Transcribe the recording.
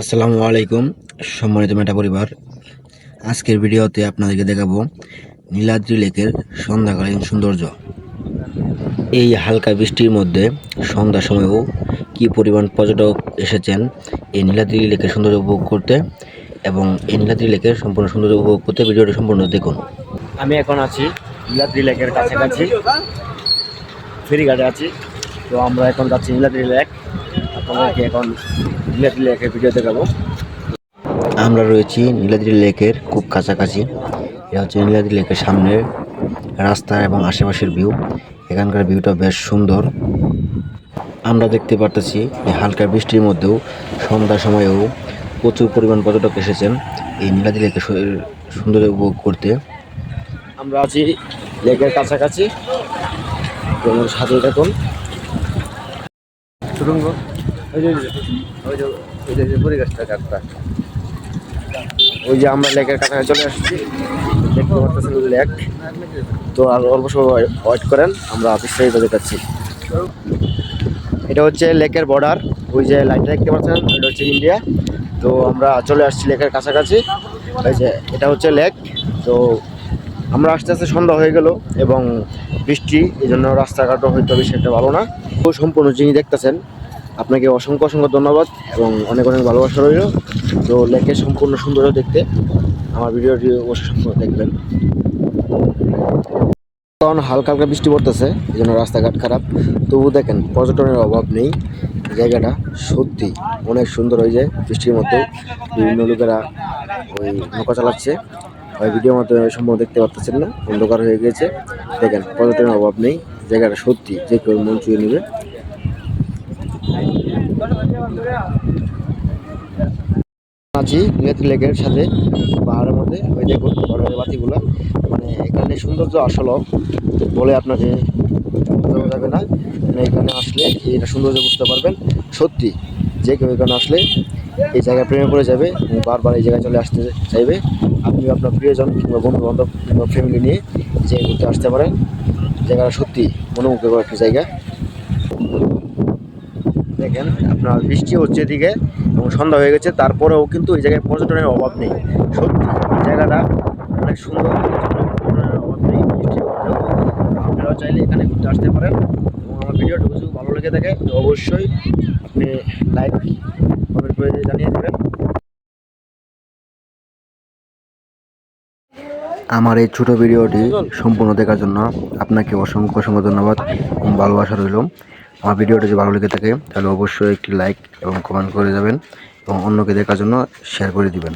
আসসালামু আলাইকুম, সম্মানিত মেটা পরিবার। আজকের ভিডিওতে আপনাদেরকে দেখাবো নীলাদ্রি লেকের সন্ধ্যাকালীন সৌন্দর্য। এই হালকা বৃষ্টির মধ্যে সন্ধ্যার সময়ও কী পরিমাণ পর্যটক এসেছেন এই নীলাদ্রি লেকের সৌন্দর্য উপভোগ করতে এবং এই নীলাদ্রি লেকের সম্পূর্ণ সৌন্দর্য উপভোগ করতে ভিডিওটি সম্পূর্ণ দেখুন। আমি এখন আছি নীলাদ্রি লেকের কাছাকাছি, ফেরিঘাটে আছি। তো আমরা এখন যাচ্ছি নীলাদ্রি লেক। আপনাদেরকে এখন নীলাদ্রি লেকের ভিডিও দেখাবো। আমরা রয়েছি নীলাদ্রি লেকের খুব কাছাকাছি। এটা হচ্ছে নীলাদ্রি লেকের সামনের রাস্তা এবং আশেপাশের ভিউ এখানকার ভিউটা বেশ সুন্দর। আমরা দেখতে পারতেছি এই হালকা বৃষ্টির মধ্যেও সন্ধ্যার সময়েও প্রচুর পরিমাণ পর্যটক এসেছেন এই নীলাদ্রি লেকের সুন্দর উপভোগ করতে। আমরা আছি লেকের কাছাকাছি। সাথে সুরঙ্গ ওই যে, ওই ওই ওই আমরা লেকের কাছাকাছি চলে আসছি। দেখতে পাচ্ছেন লেক। তো আর অল্প সময় ওয়েট করেন, আমরা বিস্তারিত দেখাচ্ছি। এটা হচ্ছে লেকের বর্ডার ওই যে লাইটটা দেখতে পাচ্ছেন, এটা হচ্ছে ইন্ডিয়া তো আমরা চলে আসছি লেকের কাছাকাছি। এই যে, এটা হচ্ছে লেক। তো আমরা আস্তে আস্তে সন্ধ্যা হয়ে গেল এবং বৃষ্টি এই জন্য রাস্তাঘাটও হয়তো বেশি একটা ভালো না। তো সম্পূর্ণ যিনি দেখতেছেন আপনাকে অসংখ্য অসংখ্য ধন্যবাদ এবং অনেক অনেক ভালোবাসা রইল। তো লেকের সম্পূর্ণ সৌন্দর্য দেখতে। আমার ভিডিওটি অবশ্যই সম্পূর্ণ দেখবেন। কারণ হালকা হালকা বৃষ্টি পড়তেছে, এই জন্য রাস্তাঘাট খারাপ। তবু দেখেন, পর্যটনের অভাব নেই। জায়গাটা সত্যি অনেক সুন্দর হয়ে যায় বৃষ্টির মধ্যে। বিভিন্ন লোকেরা ওই নৌকা চালাচ্ছে। ওই ভিডিওর মধ্যে সম্ভব দেখতে পাচ্ছেন না। অন্ধকার হয়ে গেছে দেখেন, পর্যটনের অভাব নেই। জায়গাটা সত্যি যে কেউ মন চুয়ে নেবে। আছি নীলাদ্রি লেকের সাথে, পাহাড়ের মধ্যে। ওই দেখুন, বড় বাতিগুলো। মানে এখানে সৌন্দর্য আসলো। বলে আপনাকে বোঝানো যাবে না। মানে এখানে আসলে এটা সৌন্দর্য বুঝতে পারবেন। সত্যি, যে কেউ এখানে আসলে এই জায়গায় প্রেমে পড়ে যাবে বারবার এই জায়গায় চলে আসতে চাইবে। আপনি আপনার প্রিয়জন কিংবা বন্ধু বান্ধব কিংবা ফ্যামিলি নিয়ে জায়গায় ঘুরতে আসতে পারেন। জায়গাটা সত্যি মনোমুগ্ধকর একটা জায়গা। দেখেন, আপনার বৃষ্টি হচ্ছে এদিকে এবং সন্ধ্যা হয়ে গেছে, তারপরেও কিন্তু এই জায়গায় পর্যটনের অভাব নেই। সত্যি জায়গাটা অনেক সুন্দর আপনারাও চাইলে এখানে ঘুরতে আসতে পারেন এবং আমার ভিডিওটা যদি ভালো লেগে থাকে অবশ্যই আপনি লাইক কমেন্ট করে জানিয়ে দেবেন। আমার এই ছোটো ভিডিওটি সম্পূর্ণ দেখার জন্য আপনাকে অসংখ্য অসংখ্য ধন্যবাদ এবং ভালোবাসা রইল। আমার ভিডিওটা যদি ভালো লেগে থাকে, তাহলে অবশ্যই একটি লাইক এবং কমেন্ট করে যাবেন এবং অন্যকে দেখার জন্য শেয়ার করে দিবেন।